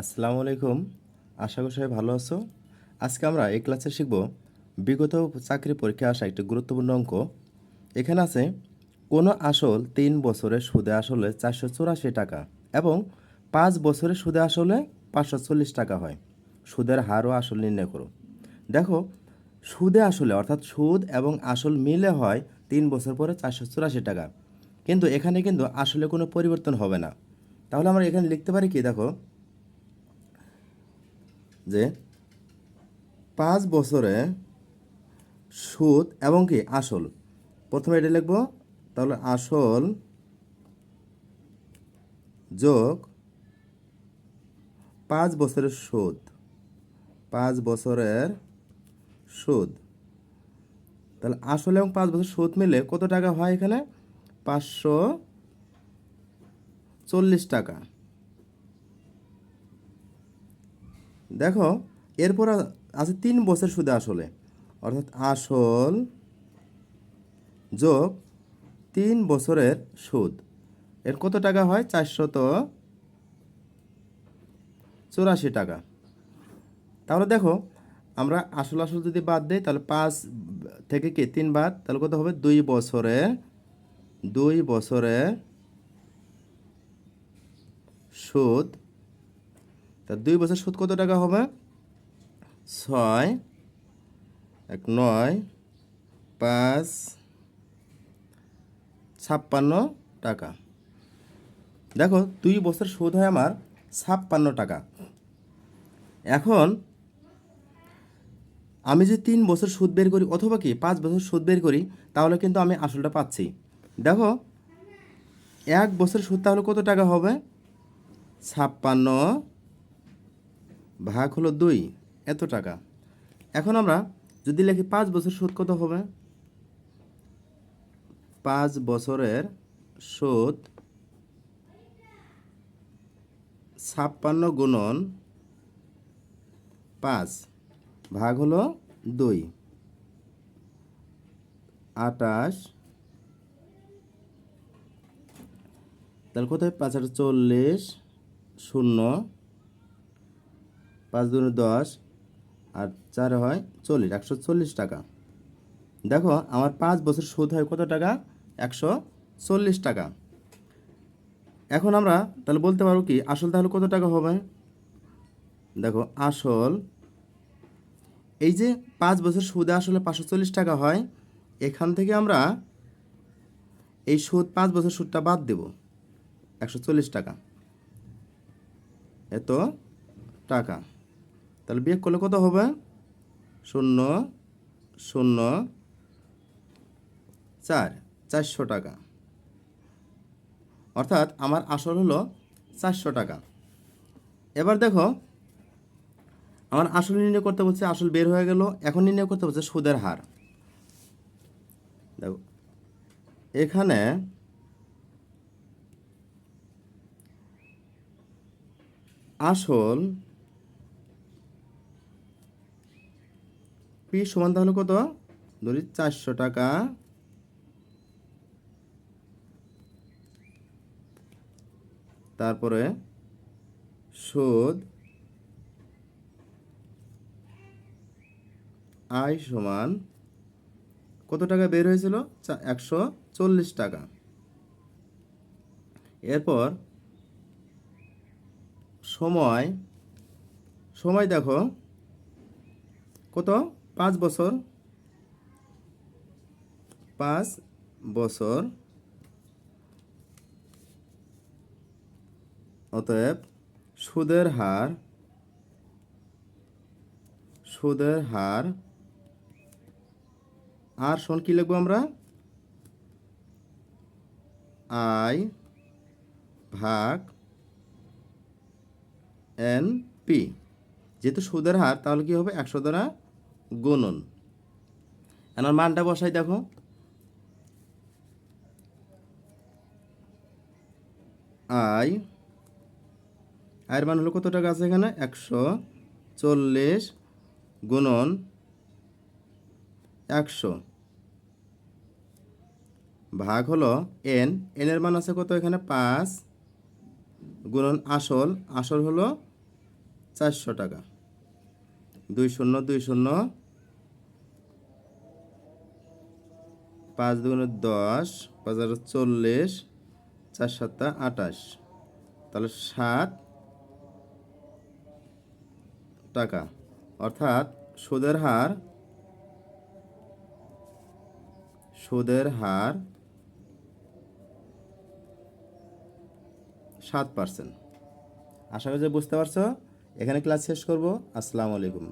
আসসালামু আলাইকুম। আশা করি সবাই ভালো আছো। আজকে আমরা এই ক্লাসে শিখব বিগত চাকরি পরীক্ষায় আসা একটি গুরুত্বপূর্ণ অঙ্ক। এখানে আছে, কোনো আসল তিন বছরের সুদে আসলে চারশো চুরাশি টাকা এবং পাঁচ বছরের সুদে আসলে পাঁচশো চল্লিশ টাকা হয়। সুদের হারও আসল নির্ণয় করো। দেখো, সুদে আসলে, অর্থাৎ সুদ এবং আসল মিলে হয় তিন বছর পরে চারশো চুরাশি টাকা। কিন্তু এখানে কিন্তু আসলে কোনো পরিবর্তন হবে না। তাহলে আমরা এখানে লিখতে পারি কি? দেখো যে পাঁচ বছরে সুদ এবং কি আসল। প্রথমে এটা লিখব, তাহলে আসল যোগ পাঁচ বছরের সুদ। পাঁচ বছরের সুদ। তাহলে আসল এবং পাঁচ বছর সুদ মিলে কত টাকা হয় এখানে? পাঁচশো চল্লিশ টাকা। দেখো, এরপর আছে তিন বছর সুদে আসলে। অর্থাৎ আসল যোগ তিন বছরের সুদ। এর কত টাকা হয়? চারশত চুরাশি টাকা। তাহলে দেখো, আমরা আসল আসল যদি বাদ দিই, তাহলে পাঁচ থেকে কি তিন বাদ তাহলে কত হবে? দুই বছরে দুই বছরে সুদ তা দুই বছর সুদ কত টাকা হবে? ছয়, এক নয়, পাঁচ, ছাপ্পান্ন টাকা। দেখো, দুই বছর সুদ হয় আমার ছাপ্পান্ন টাকা। এখন আমি যদি তিন বছর সুদ বের করি অথবা কি পাঁচ বছর সুদ বের করি, তাহলে কিন্তু আমি আসলটা পাচ্ছি। দেখো, এক বছর সুদ তাহলে কত টাকা হবে? ছাপ্পান্ন ভাগ হলো দুই, এত টাকা। এখন আমরা যদি লিখি পাঁচ বছর সুদ কত হবে? পাঁচ বছরের সুদ ছাপ্পান্ন গুণন পাঁচ ভাগ হলো দুই। আটাশ, তাহলে কোথায় পাঁচ আট চল্লিশ শূন্য পাঁচ দুনে দশ আর চার হয় চল্লিশ, একশো চল্লিশ টাকা। দেখো, আমার পাঁচ বছর সুদ হয় কত টাকা? একশো চল্লিশ টাকা। এখন আমরা তাহলে বলতে পারব কি, আসল তাহলে কত টাকা হবে? দেখো, আসল, এই যে পাঁচ বছর সুদে আসলে পাঁচশো চল্লিশ টাকা হয়, এখান থেকে আমরা এই সুদ, পাঁচ বছর সুদটা বাদ দেব, একশো চল্লিশ টাকা। এত টাকা। তাহলে বিয়োগ করলে কত হবে? শূন্য শূন্য, চার, চারশো টাকা। অর্থাৎ আমার আসল হলো চারশো টাকা। এবার দেখো, আমার আসল নির্ণয় করতে বলছে আসল বের হয়ে গেল, এখন নির্ণয় করতে বলছে সুদের হার। দেখো, এখানে আসল পি সমান তাহলে কত? ধরি চারশো টাকা। তারপরে সুদ আয় সমান কত টাকা বের হয়েছিল? একশো চল্লিশ টাকা। এরপর সময় সময় দেখো। কত? পাঁচ বছর। পাঁচ বছর। অতএব সুদের হার সুদের হার, আর শোন কি লিখব আমরা? আই ভাগ এন পি। যেহেতু সুদের হার, তাহলে কি হবে? একশো দ্বারা গুণন এনার মানটা বসাই দেখো। আই, আয়ের মান হলো কত টাকা আছে এখানে? একশো চল্লিশ গুণন একশো। ভাগ হলো এন। এনের মান আছে কত এখানে? পাঁচ গুণন আসল। আসল হলো চারশো টাকা। দুই শূন্য দুই শূন্য। পাঁচ দুগুণে দশ, পাঁচ হাজার চল্লিশ, চার সাতটা আটাশ তাহলে সাত টাকা। অর্থাৎ সুদের হার সুদের হার সাত পার্সেন্ট আশা করি বুঝতে পারছ? এখানে ক্লাস শেষ করব। আসসালামু আলাইকুম।